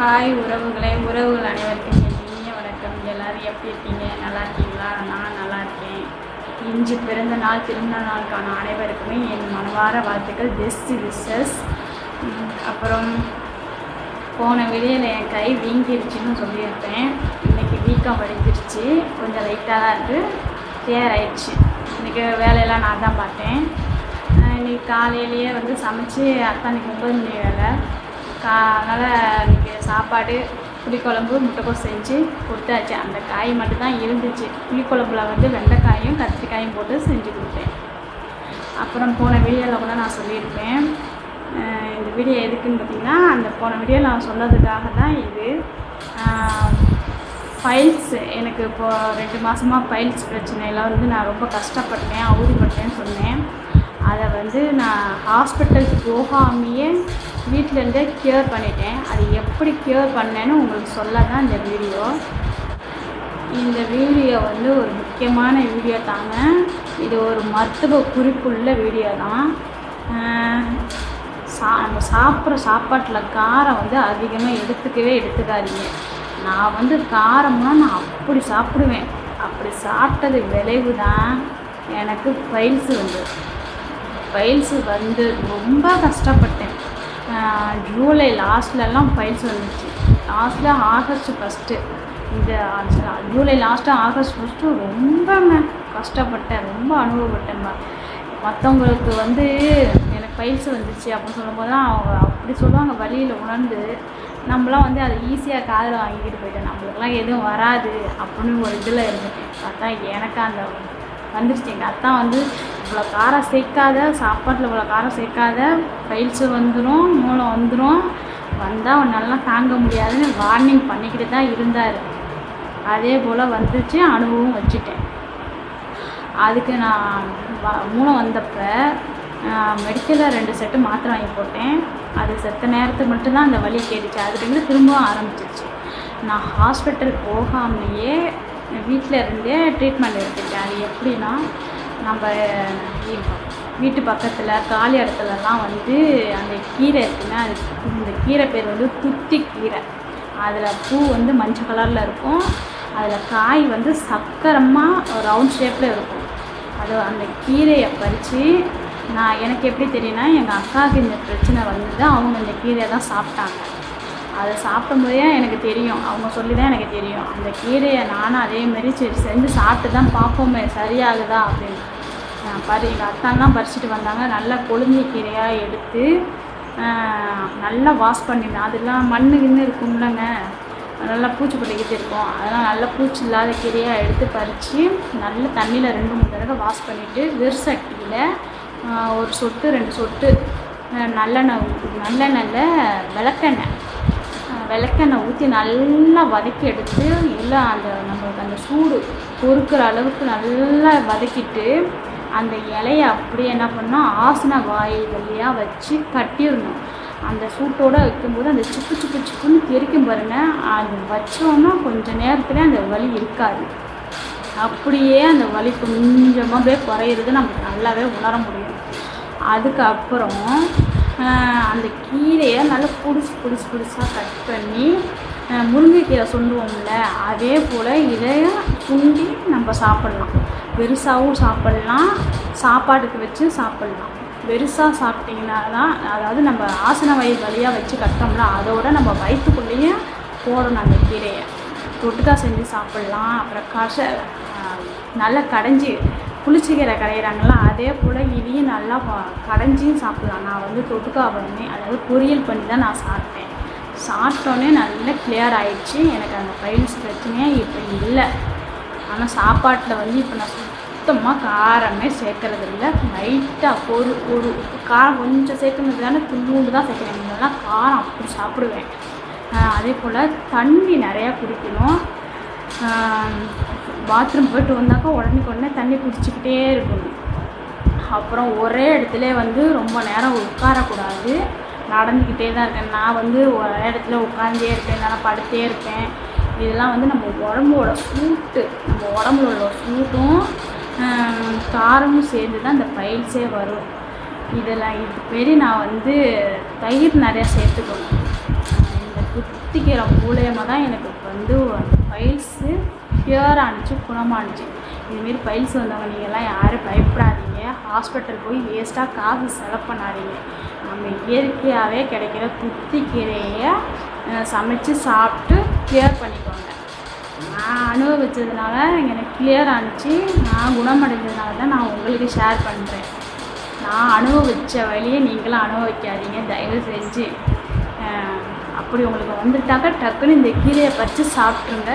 Hi உறவுகளே உறவுகள் அனைவருக்கும் இனிய வணக்கம். எல்லாரும் எப்படி இருக்கீங்க? நல்லா இருக்கீங்களா? நான் நல்லா இருக்கேன். இன்று பிறந்த நாள் திருமண நாளுக்கான அனைவருக்குமே என் மனவார வாழ்த்துக்கள். பெஸ்ட் விஷஸ் அப்புறம் போன வெளியில் என் கை வீங்கிருச்சுன்னு சொல்லியிருப்பேன். இன்னைக்கு வீக்கம் வடிஞ்சிருச்சு. கொஞ்சம் லைட்டாக தான் இருக்குது கிளியர் ஆயிடுச்சு. இன்றைக்கி வேலையெல்லாம் நான் தான் பார்த்தேன். இன்றைக்கி இன்னைக்கு காலையிலேயே வந்து சமைச்சு அத்தானுக்கு ஒம்பது மணி வேலை. கா அதனால் இன்றைக்கி சாப்பாடு புளிக்குழம்பு முட்டைக்கோஸ் செஞ்சு கொடுத்தாச்சு. அந்த காய் மட்டும்தான் இருந்துச்சு. புளிக்குழம்புல வந்து வெண்டைக்காயும் கத்திரிக்காயும் போட்டு செஞ்சு கொடுத்தேன். அப்புறம் போன வீடியோவில் கூட நான் சொல்லியிருப்பேன். இந்த வீடியோ எதுக்குன்னு பார்த்தீங்கன்னா அந்த போன வீடியோ நான் சொன்னதுக்காக தான் இது. ஃபைல்ஸ் எனக்கு இப்போது ரெண்டு மாதமாக ஃபைல்ஸ் பிரச்சனையெல்லாம் வந்து நான் ரொம்ப கஷ்டப்பட்டேன் அவதிப்பட்டேன்னு சொன்னேன். வந்து நான் ஹாஸ்பிட்டலுக்கு போகாமையே வீட்டிலேருந்தே க்யூர் பண்ணிட்டேன். அது எப்படி க்யூர் பண்ணேன்னு உங்களுக்கு சொல்ல தான் இந்த வீடியோ. இந்த வீடியோ வந்து ஒரு முக்கியமான வீடியோ தாங்க. இது ஒரு மருத்துவ குறிப்புள்ள வீடியோ தான். சா நம்ம சாப்பிட்ற சாப்பாட்டில் காரம் வந்து அதிகமாக எடுத்துக்கவே எடுத்துக்காதீங்க. நான் வந்து காரம்னா நான் அப்படி சாப்பிடுவேன். அப்படி சாப்பிட்டது விளைவு தான் எனக்கு ஃபைல்ஸ் வந்து. ஃபைல்ஸு வந்து ரொம்ப கஷ்டப்பட்டேன். ஜூலை லாஸ்ட்லலாம் ஃபைல்ஸ் வந்துச்சு. லாஸ்ட்டில் ஆகஸ்ட் ஃபஸ்ட்டு இந்த ஜூலை லாஸ்ட்டு ஆகஸ்ட் ஃபஸ்ட்டு ரொம்ப கஷ்டப்பட்டேன். ரொம்ப அனுபவப்பட்டேன் மற்றவங்களுக்கு வந்து எனக்கு ஃபைல்ஸ் வந்துச்சு அப்படின்னு சொல்லும்போது தான் அவங்க அப்படி சொல்லுவாங்க வழியில் உணர்ந்து நம்மளாம் வந்து அதை ஈஸியாக காதில் வாங்கிக்கிட்டு போயிட்டேன் நம்மளுக்குலாம் எதுவும் வராது அப்படின்னு ஒரு இதில் இருந்துட்டேன் பார்த்தா எனக்கு அந்த வந்துருச்சு எங்கள் அத்தான் வந்து இவ்வளோ காரம் சேர்க்காத சாப்பாட்டில் இவ்வளோ காரம் சேர்க்காத ஃபைல்ஸு வந்துடும் மூளை வந்துடும் வந்தால் உன்னாலலாம் தாங்க முடியாதுன்னு வார்னிங் பண்ணிக்கிட்டு தான் இருந்தார். அதே போல் வந்துச்சு அனுபவம் வச்சுட்டேன். அதுக்கு நான் வ- மூலம் வந்தப்போ மெடிக்கலில் ரெண்டு செட்டு மாத்திரை வாங்கி போட்டேன். அது செத்த நேரத்துக்கு மட்டும்தான் அந்த வலி கேட்டுச்சு. அதுலேருந்து திரும்பவும் ஆரம்பிச்சிச்சு நான் ஹாஸ்பிட்டல் போகாமலேயே வீட்டில் இருந்தே ட்ரீட்மெண்ட் எடுத்துக்கிட்டேன். அது எப்படின்னா நம்ம வீட்டு பக்கத்தில் காலி இடத்துலலாம் வந்து அந்த கீரை இருக்குன்னா அது இந்த கீரை பேர் வந்து துத்தி கீரை. அதில் பூ வந்து மஞ்சள் கலரில் இருக்கும். அதில் காய் வந்து சக்கரமாக ரவுண்ட் ஷேப்பில் இருக்கும். அது அந்த கீரையை பறித்து நான் எனக்கு எப்படி தெரியும்னா எங்கள் அக்காவுக்கு இந்த பிரச்சனை வந்தது அவங்க இந்த கீரையை தான் சாப்பிட்டாங்க. அதை சாப்பிடும்போதே எனக்கு தெரியும். அவங்க சொல்லி தான் எனக்கு தெரியும். அந்த கீரையை நானும் அதேமாரி சரி செஞ்சு சாப்பிட்டு தான் பார்ப்போமே சரியாகுதா அப்படின்னு. பாரு எங்கள் அத்தான்லாம் பறிச்சுட்டு வந்தாங்க. நல்லா கொழுந்தி கீரையாக எடுத்து நல்லா வாஷ் பண்ணிடணும் அதெல்லாம் மண்ணு கிண்ணு இருக்கும்லங்க. நல்லா பூச்சி பிடிக்கிட்டு இருக்கும். அதெல்லாம் நல்லா பூச்சி இல்லாத கீரையாக எடுத்து பறித்து நல்ல தண்ணியில் ரெண்டு மூணு தடவை வாஷ் பண்ணிவிட்டு வெறுசட்டியில் ஒரு சொட்டு ரெண்டு சொட்டு நல்லெண்ணெய் நல்லெண்ணெயில் விளக்கெண்ணெய். விளக்கெண்ணெய் ஊற்றி நல்லா வதக்கி எடுத்து எல்லாம் அந்த நம்மளுக்கு அந்த சூடு பொறுக்கிற அளவுக்கு நல்லா வதக்கிட்டு அந்த இலையை அப்படியே என்ன பண்ணால் ஆசன வாய் வழியாக வச்சு கட்டிடணும். அந்த சூட்டோடு வைக்கும்போது அந்த சிப்பு சிப்பு சிப்புன்னு தெரிக்கும் பாருங்க. அது வச்சோன்னா கொஞ்சம் நேரத்தில் அந்த வலி இருக்காது. அப்படியே அந்த வலி கொஞ்சமாக அப்படியே குறையிறது நமக்கு நல்லாவே உணர முடியும். அதுக்கப்புறம் அந்த கீரையை நல்லா பிடிச்சி புதுசு புதுசாக கட் பண்ணி முருங்கைக்கீரை சொல்லுவோம்ல அதே போல் இதையும் சுண்டி நம்ம சாப்பிட்லாம். பெருசாகவும் சாப்பிட்லாம் சாப்பாட்டுக்கு வச்சு சாப்பிட்லாம். பெருசாக சாப்பிட்டிங்கன்னா தான் அதாவது நம்ம ஆசன வயிறு வழியாக வச்சு கட்டோம்ல அதோட நம்ம வயிற்றுக்குள்ளேயே போடணும் அந்த கீரையை. தொட்டுக்கா செஞ்சு சாப்பிட்லாம். அப்புறம் கஷ நல்லா கடைஞ்சி புளிச்சக்கீரை கடையிறாங்களா அதே போல் இதையும் நல்லா கடைஞ்சியும் சாப்பிட்லாம். நான் வந்து தொட்டுக்கா பண்ணி அதாவது பொரியல் பண்ணி தான் நான் சாப்பிட்டேன். சாப்பிட்டோன்னே நல்லா கிளியர் ஆகிடுச்சு எனக்கு அந்த ஃபைல்ஸ் பிரச்சனையே இப்போ இல்லை. ஆனால் சாப்பாட்டில் வந்து இப்போ நான் சுத்தமாக காரமே சேர்க்கறது இல்லை. லைட்டாக ஒரு ஒரு காரம் கொஞ்சம் சேர்க்கறது தானே துள்ளூண்டு தான் சேர்க்குறேன். முன்னெல்லாம் காரம் அப்படி சாப்பிடுவேன். அதே போல் தண்ணி நிறையா குடிக்கணும். பாத்ரூம் போயிட்டு வந்தாக்கா உடனே உடனே தண்ணி குடிச்சிக்கிட்டே இருக்கணும். அப்புறம் ஒரே இடத்துல வந்து ரொம்ப நேரம் உட்காரக்கூடாது. நடந்துக்கிட்டே தான் இருக்கேன். நான் வந்து ஒரே இடத்துல உட்காந்தே இருப்பேன். இல்லைனா படுத்தே இருப்பேன். இதெல்லாம் வந்து நம்ம உடம்போட சூட்டு நம்ம உடம்புல உள்ள சூட்டும் காரமும் சேர்ந்து தான் இந்த பைல்ஸே வரும். இதெல்லாம் இது மாரி நான் வந்து தயிர் நிறையா சேர்த்துக்கணும். இந்த குத்திக்கிற மூலயமா தான் எனக்கு வந்து பைல்ஸு க்யூர் ஆணுச்சு குணமானுச்சு. இதுமாரி பைல்ஸ் வந்தவங்க நீங்கள்லாம் யாரும் பயப்படாதீங்க. ஹாஸ்பிட்டல் போய் வேஸ்ட்டாக காசு செலவு பண்ணாதீங்க. நம்ம இயற்கையாகவே கிடைக்கிற துத்தி கீரையை சமைச்சு சாப்பிட்டு க்ளியர் பண்ணிக்கோங்க. நான் அனுபவிச்சதுனால எனக்கு கிளியர் ஆணுச்சு நான் குணமடைஞ்சதுனால தான் நான் உங்களுக்கு ஷேர் பண்ணுறேன் நான் அனுபவித்த வழியை நீங்களும் அனுபவிக்காதீங்க. தயவு செஞ்சு. அப்படி உங்களுக்கு வந்துட்டாக்க டக்குன்னு இந்த கீரையை பறித்து சாப்பிட்ருங்க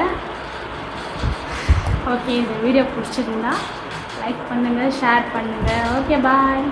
ஓகே இந்த வீடியோ பிடிச்சிருந்தா லைக் பண்ணுங்கள் ஷேர் பண்ணுங்கள் ஓகே பாய்